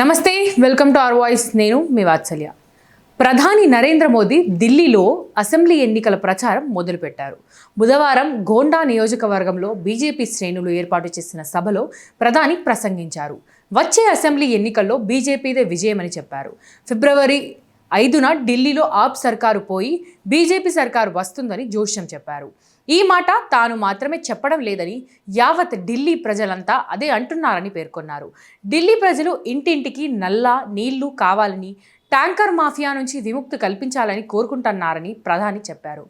నమస్తే welcome to our voice. నేను మీ వాత్సల్య. ప్రధాని నరేంద్ర మోదీ ఢిల్లీలో అసెంబ్లీ ఎన్నికల ప్రచారం మొదలుపెట్టారు. బుధవారం గోండా నియోజకవర్గంలో బీజేపీ శ్రేణులు ఏర్పాటు చేసిన సభలో ప్రధాని ప్రసంగించారు. వచ్చే అసెంబ్లీ ఎన్నికల్లో బీజేపీదే విజయమని చెప్పారు. ఫిబ్రవరి ఐదున ఢిల్లీలో ఆప్ సర్కారు పోయి బీజేపీ సర్కారు వస్తుందని జోష్యం చెప్పారు. ఈ మాట తాను మాత్రమే చెప్పడం లేదని యావత్ ఢిల్లీ ప్రజలంతా అదే అంటున్నారని పేర్కొన్నారు. ఢిల్లీ ప్రజలు ఇంటింటికి నల్ల నీళ్ళు కావాలని ట్యాంకర్ మాఫియా నుంచి విముక్తి కల్పించాలని కోరుకుంటున్నారని ప్రధాని చెప్పారు.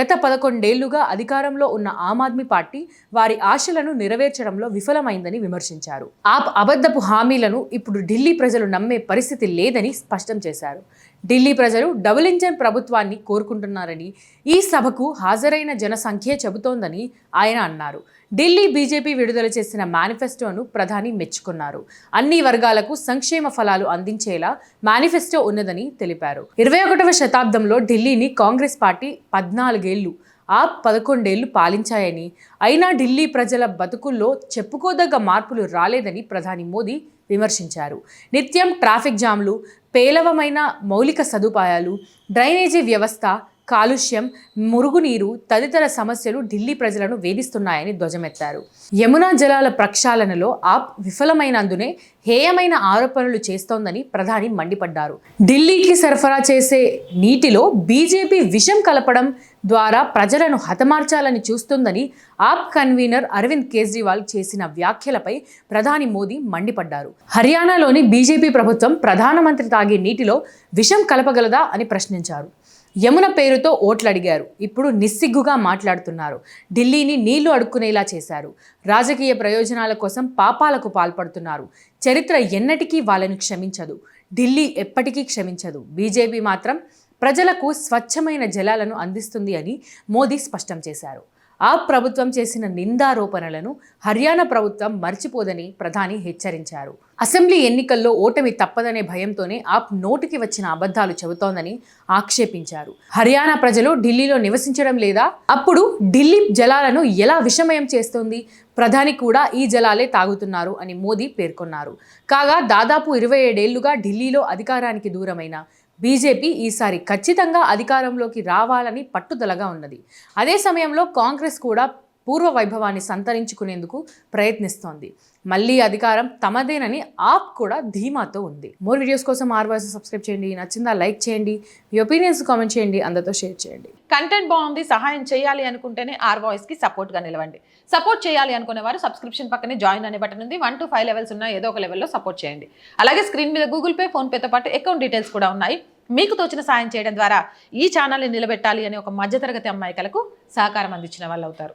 గత పదకొండేళ్ళుగా అధికారంలో ఉన్న ఆమ్ ఆద్మీ పార్టీ వారి ఆశలను నెరవేర్చడంలో విఫలమైందని విమర్శించారు. ఆప్ అబద్ధపు హామీలను ఇప్పుడు ఢిల్లీ ప్రజలు నమ్మే పరిస్థితి లేదని స్పష్టం చేశారు. ఢిల్లీ ప్రజలు డబుల్ ఇంజన్ ప్రభుత్వాన్ని చేసుకుంటున్నారని ఈ సభకు హాజరైన జనసంఖ్యే చెబుతోందని ఆయన అన్నారు. ఢిల్లీ బీజేపీ విడుదల చేసిన మేనిఫెస్టోను ప్రధాని మెచ్చుకున్నారు. అన్ని వర్గాలకు సంక్షేమ ఫలాలు అందించేలా మేనిఫెస్టో ఉన్నదని తెలిపారు. ఇరవై ఒకటవ శతాబ్దంలో ఢిల్లీని కాంగ్రెస్ పార్టీ పద్నాలుగేళ్ళు ఆ పదకొండేళ్ళు పాలించాయని అయినా ఢిల్లీ ప్రజల బతుకుల్లో చెప్పుకోదగ్గ మార్పులు రాలేదని ప్రధాని మోదీ విమర్శించారు. నిత్యం ట్రాఫిక్ జామ్లు పేలవమైన మౌలిక సదుపాయాలు డ్రైనేజీ వ్యవస్థ కాలుష్యం మురుగునీరు తదితర సమస్యలు ఢిల్లీ ప్రజలను వేధిస్తున్నాయని ధ్వజమెత్తారు. యమునా జలాల ప్రక్షాళనలో ఆప్ విఫలమైనందునే హేయమైన ఆరోపణలు చేస్తోందని ప్రధాని మండిపడ్డారు. ఢిల్లీకి సరఫరా చేసే నీటిలో బీజేపీ విషం కలపడం ద్వారా ప్రజలను హతమార్చాలని చూస్తుందని ఆప్ కన్వీనర్ అరవింద్ కేజ్రీవాల్ చేసిన వ్యాఖ్యలపై ప్రధాని మోదీ మండిపడ్డారు. హర్యానాలోని బీజేపీ ప్రభుత్వం ప్రధానమంత్రి తాగే నీటిలో విషం కలపగలదా అని ప్రశ్నించారు. యమున పేరుతో ఓట్లు అడిగారు ఇప్పుడు నిస్సిగ్గుగా మాట్లాడుతున్నారు. ఢిల్లీని నీళ్ళు అడుక్కునేలా చేశారు. రాజకీయ ప్రయోజనాల కోసం పాపాలకు పాల్పడుతున్నారు. చరిత్ర ఎన్నటికీ వాళ్ళని క్షమించదు. ఢిల్లీ ఎప్పటికీ క్షమించదు. బీజేపీ మాత్రం ప్రజలకు స్వచ్ఛమైన జలాలను అందిస్తుంది అని మోదీ స్పష్టం చేశారు. ఆ ప్రభుత్వం చేసిన నిందారోపణలను హర్యానా ప్రభుత్వం మర్చిపోదని ప్రధాని హెచ్చరించారు. అసెంబ్లీ ఎన్నికల్లో ఓటమి తప్పదనే భయంతోనే ఆప్ నోటికి వచ్చిన అబద్ధాలు చెబుతోందని ఆక్షేపించారు. హర్యానా ప్రజలు ఢిల్లీలో నివసించడం లేదా? అప్పుడు ఢిల్లీ జలాలను ఎలా విషమయం చేస్తోంది? ప్రధాని కూడా ఈ జలాలే తాగుతున్నారు అని మోదీ పేర్కొన్నారు. కాగా దాదాపు ఇరవై ఏడేళ్ళుగా ఢిల్లీలో అధికారానికి దూరమైన బీజేపీ ఈసారి ఖచ్చితంగా అధికారంలోకి రావాలని పట్టుదలగా ఉన్నది. అదే సమయంలో కాంగ్రెస్ కూడా పూర్వ వైభవాన్ని సంతరించుకునేందుకు ప్రయత్నిస్తోంది. మళ్ళీ అధికారం తమదేనని ఆప్ కూడా ధీమాతో ఉంది. మోర్ వీడియోస్ కోసం ఆర్వాయిస్ సబ్స్క్రైబ్ చేయండి. నచ్చిందా లైక్ చేయండి. మీ ఒపీనియన్స్ కామెంట్ చేయండి. అందరితో షేర్ చేయండి. కంటెంట్ బాగుంది సహాయం చేయాలి అనుకుంటేనే ఆర్వాయిస్కి సపోర్ట్గా నిలవండి. సపోర్ట్ చేయాలి అనుకునే వారు సబ్స్క్రిప్షన్ పక్కనే జాయిన్ అనే బటన్ ఉంది. వన్ టు ఫైవ్ లెవెల్స్ ఉన్న ఏదో ఒక లెవెల్లో సపోర్ట్ చేయండి. అలాగే స్క్రీన్ మీద గూగుల్ పే ఫోన్పేతో పాటు అకౌంట్ డీటెయిల్స్ కూడా ఉన్నాయి. మీకు తోచిన సాయం చేయడం ద్వారా ఈ ఛానల్ని నిలబెట్టాలి అనే ఒక మధ్యతరగతి అమ్మాయికలకు సహకారం అందించిన వాళ్ళు అవుతారు